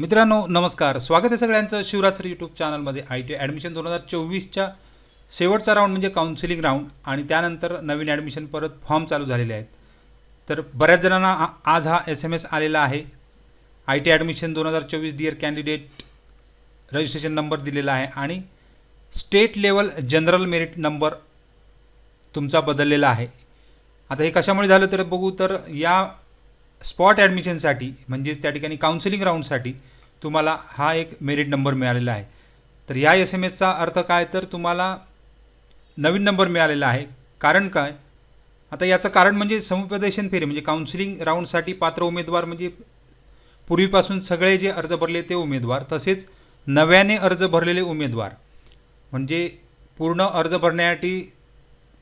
मित्रांनो नमस्कार. स्वागत आहे सगळ्यांचं शिवराज सर यूट्यूब चॅनलमध्ये आय टी ॲडमिशन दोन हजार चोवीसच्या शेवटचा राऊंड म्हणजे काउन्सिलिंग राऊंड आणि त्यानंतर नवीन ॲडमिशन परत फॉर्म चालू झालेले आहेत. तर बऱ्याच जणांना आ- आज हा एस एम एस आलेला आहे. आय टी ॲडमिशन दोन हजार चोवीस डिअर कॅन्डिडेट रजिस्ट्रेशन नंबर दिलेला आहे आणि state level general merit number तुमचा बदललेला आहे. आता हे कशामुळे झालं तर बघू तर या स्पॉट ॲडमिशनसाठी म्हणजेच त्या ठिकाणी काउन्सिलिंग राऊंडसाठी तुम्हाला हा एक मेरिट नंबर मिळालेला आहे. तर या एस एम एसचा अर्थ काय? तर तुम्हाला नवीन नंबर मिळालेला आहे. कारण काय? आता याचं कारण म्हणजे समुपदेशन फेरी म्हणजे काउन्सिलिंग राऊंडसाठी पात्र उमेदवार म्हणजे पूर्वीपासून सगळे जे अर्ज भरले ते उमेदवार तसेच नव्याने अर्ज भरलेले उमेदवार. म्हणजे पूर्ण अर्ज भरण्यासाठी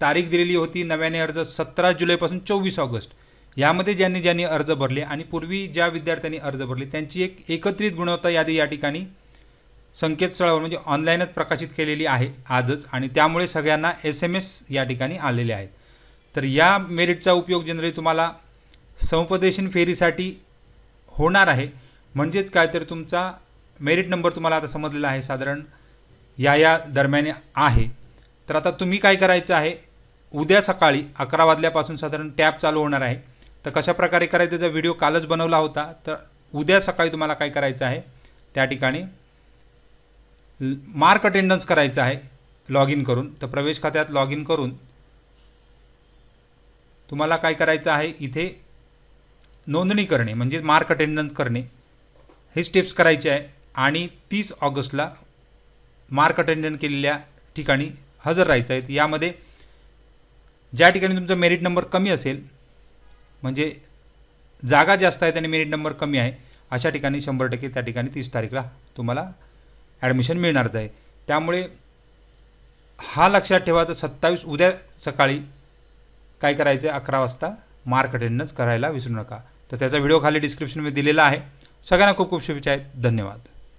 तारीख दिलेली होती नव्याने अर्ज सतरा जुलैपासून चोवीस ऑगस्ट. यामध्ये ज्यांनी ज्यांनी अर्ज भरले आणि पूर्वी ज्या विद्यार्थ्यांनी अर्ज भरले त्यांची एक एकत्रित गुणवत्ता यादी या ठिकाणी संकेतस्थळावर म्हणजे ऑनलाईनच प्रकाशित केलेली आहे आजच आणि त्यामुळे सगळ्यांना एस एम एस या ठिकाणी आलेले आहेत. तर या मेरिटचा उपयोग जनरली तुम्हाला समुपदेशन फेरीसाठी होणार आहे. म्हणजेच काय तर तुमचा मेरिट नंबर तुम्हाला आता समजलेला आहे साधारण या या दरम्यान आहे. तर आता तुम्ही काय करायचं आहे? उद्या सकाळी अकरा वाजल्यापासून साधारण टॅब चालू होणार आहे. तर कशा प्रकारे करायचं त्याचा व्हिडिओ कालच बनवला होता. तर उद्या सकाळी तुम्हाला काय करायचं आहे? त्या ठिकाणी मार्क अटेंडन्स करायचं आहे लॉग इन करून. तर प्रवेश खात्यात लॉग इन करून तुम्हाला काय करायचं आहे? इथे नोंदणी करणे म्हणजे मार्क अटेंडन्स करणे. हे स्टेप्स करायचे आहे. आणि तीस ऑगस्टला मार्क अटेंडन्स केलेल्या ठिकाणी हजर राहायचं आहे. यामध्ये ज्या ठिकाणी तुमचा मेरिट नंबर कमी असेल म्हणजे जागा जास्त आहेत आणि मेरिट नंबर कमी आहे. अशा ठिकाणी शंभर टक्के त्या ठिकाणी तीस तारीखला तुम्हाला ॲडमिशन मिळणारच आहे. त्यामुळे हा लक्षात ठेवा तर सत्तावीस उद्या सकाळी काय करायचं आहे अकरा वाजता मार्क अटेंडन्स करायला विसरू नका. तर त्याचा व्हिडिओ खाली डिस्क्रिप्शनमध्ये दिलेला आहे. सगळ्यांना खूप खूप शुभेच्छा आहेत. धन्यवाद.